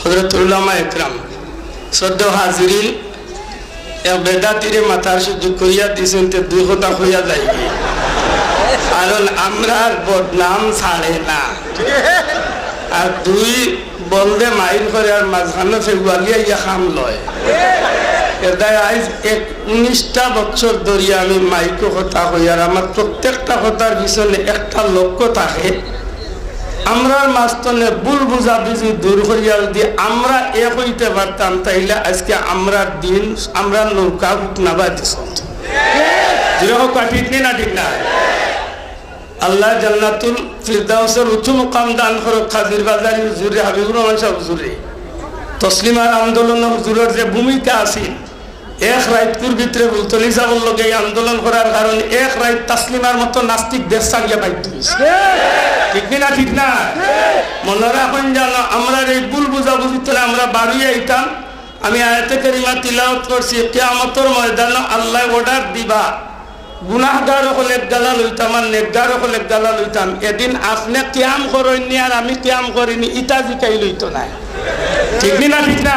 হজরতুল্লামা একরাম। শ্রদ্ধ হাজিরিন এক বেদাতিরে মাথার সুযোগ করিয়া দিয়েছেন তে দুই কথা হইয়া যাইবে। কারণ আমরা আর বদনাম ছাড়ে না। আর দুই বলদে মাইল করে আর মাঝখানে ফেব্রুয়ারি ইয়া খাম লয়। এদায় আজ এক উনিশটা বছর ধরিয়া আমি মাইকো কথা হই আর আমার প্রত্যেকটা কথার পিছনে একটা লক্ষ্য থাকে। আমরার মাস্তনে ভুল বুঝা বুঝি দূর করিয়া যদি আমরা এক হইতে পারতাম, তাইলে আজকে আমরার দিন আমরা নৌকা নাবা দিস আল্লাহ জান্নাতুল ফিরদাউসের উঁচু মুকাম দান করো খাজির বাজারি হুজুরে, হাবিবুর রহমান সাহেব হুজুরে। তসলিমার হুজুরের যে ভূমিকা আছিল এক রাইতকুর ভিতরে বুলতলি সাহর লগে এই আন্দোলন করার কারণে এক রাইত তাসলিমার মতো নাস্তিক দেশ সারিয়া পাইতে ঠিক না ঠিক না? মনে রাখুন জানো আমরা এই ভুল বুঝাবুঝি তাহলে আমরা বাড়িয়ে আইতাম। আমি আয়তে করিমা তিলাওত করছি, কেয়ামতর ময়দান আল্লাহ অর্ডার দিবা। গুনাহগার হলে গালা লইতাম আর নেকগার হলে গালা লইতাম এদিন আপনি ক্যাম করেননি আর আমি ক্যাম করিনি, ইটা জিকাই লইতো না ঠিক না ঠিক না?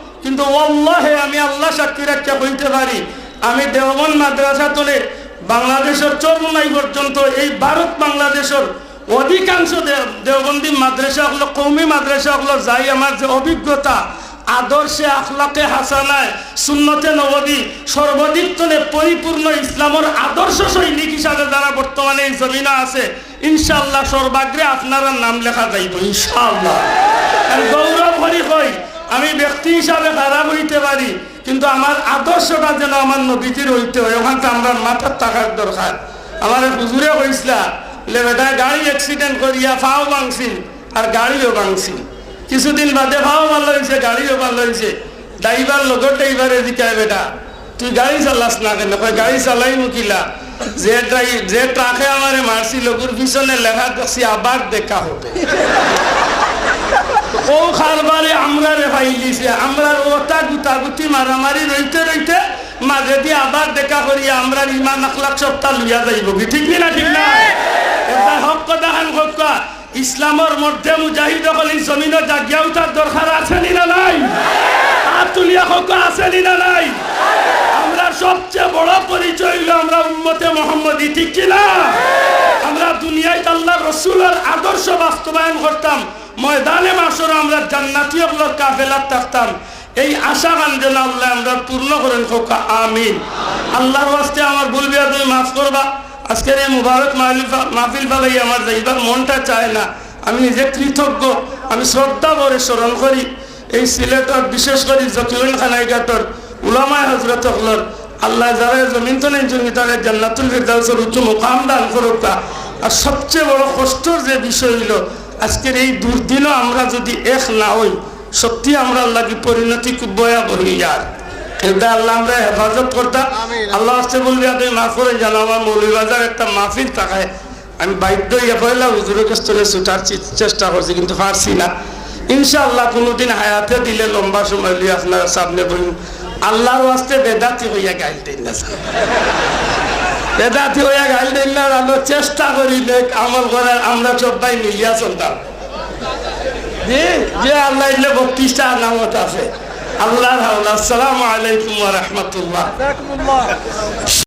কিন্তু ওল্লাহে আমি আল্লাহ সাক্ষী রাখতে বলতে পারি, আমি দেওবন মাদ্রাসা তোলে বাংলাদেশের চরমনাই পর্যন্ত এই ভারত বাংলাদেশের অধিকাংশ দেওবন্দি মাদ্রাসা হলো, কৌমি মাদ্রাসা হলো, যাই আমার যে অভিজ্ঞতা, আদর্শে আখলাকে হাসানায় সুন্নতে নবদী সর্বাধিক তলে পরিপূর্ণ ইসলামের আদর্শ সৈনিক হিসাবে যারা বর্তমানে এই জমিনা আছে ইনশাল্লাহ সর্বাগ্রে আপনারা নাম লেখা যাইব ইনশাল্লাহ গৌরব হরি হয় আমি ব্যক্তি হিসাবে খারাপ হইতে পারি, কিন্তু আমার আদর্শটা যেন আমার নবীজির হইতে হয় ওখানটা আমরা মাথার থাকার দরকার। আমার হুজুরে কইসলা বেটা, গাড়ি অ্যাক্সিডেন্ট করিয়া ফাও ভাঙছিল আর গাড়িও ভাঙছিল কিছুদিন বাদে ফাও ভালো হয়েছে গাড়িও ভালো হয়েছে ড্রাইভার লগত ড্রাইভারে জিকায় বেটা। তুই গাড়ি চালাস না কেন? গাড়ি চালাই মুকিলা যে ড্রাই, যে ট্রাকে আমারে মারছি লগুর পিছনে লেখা দেখছি আবার দেখা হবে। ও খারবারে আমরা রে ফাইলিছে আমরা ওটা গুতা গুতি মারামারি রইতে রইতে মাঝে দিয়ে আবার দেখা করি আমরা ইমান আখলাক সপ্তাহ লইয়া যাইব। কি ঠিক না ঠিক না? এটা হক কথা খান হক ইসলামের মধ্যে মুজাহিদ হলি জমিন জাগিয়া উঠার দরকার আছে নি না নাই? হাত তুলিয়া হক আছে নি না নাই? আমরা সবচেয়ে বড় পরিচয় হইল আমরা উম্মতে মোহাম্মদী ঠিক কিনা? আমরা দুনিয়ায় আল্লাহ রসুলের আদর্শ বাস্তবায়ন করতাম। ময়দানে মাসর আমরা জান্নাতি অগলোর কাফেলার থাকতাম। এই আশা গান যেন আল্লাহ আমরা পূর্ণ করেন খোকা আমিন। আল্লাহর ওয়াস্তে আমার বলবি তুমি মাফ করবা। আজকের এই মুবারক মাহফিল ফালাই আমার যাইবার মনটা চায় না। আমি নিজে কৃতজ্ঞ, আমি শ্রদ্ধা করে স্মরণ করি। এই সিলেটর বিশেষ করে জকিউল খানাইঘাটর উলামায় হজরত হলর আল্লাহ যারা জমিন তো নেই জমি তারা জান্নাতুল ফিরদাউসের উচ্চ মুকাম দান করুকা আর সবচেয়ে বড় কষ্টর যে বিষয় হইল আজকের এই দুর্দিনও আমরা যদি এক না হই সত্যি আমরা আল্লাহকে পরিণতি খুব ভয়াবহ আর এটা আল্লাহ আমরা হেফাজত করতাম আল্লাহ আসতে বলবি আপনি মাফ করে জানো আমার মৌলিবাজার একটা মাহফিল থাকায় আমি বাধ্য ইয়ে হুজুরের ছুটার চেষ্টা করছি কিন্তু পারছি না। ইনশাআল্লাহ কোনোদিন হায়াতে দিলে লম্বা সময় লিয়ে আপনার সামনে বলুন আল্লাহর বেদাতি হইয়া গাইল দিন না বেদাতি হইয়া গাল না আমরা চেষ্টা করি আমল করার আমরা সবাই মিলিয়া চলতাম। যে আল্লাহ ইল্লে বত্রিশটা নামত আছে। আল্লাহ আসসালামু আলাইকুম রহমতুল্লাহ।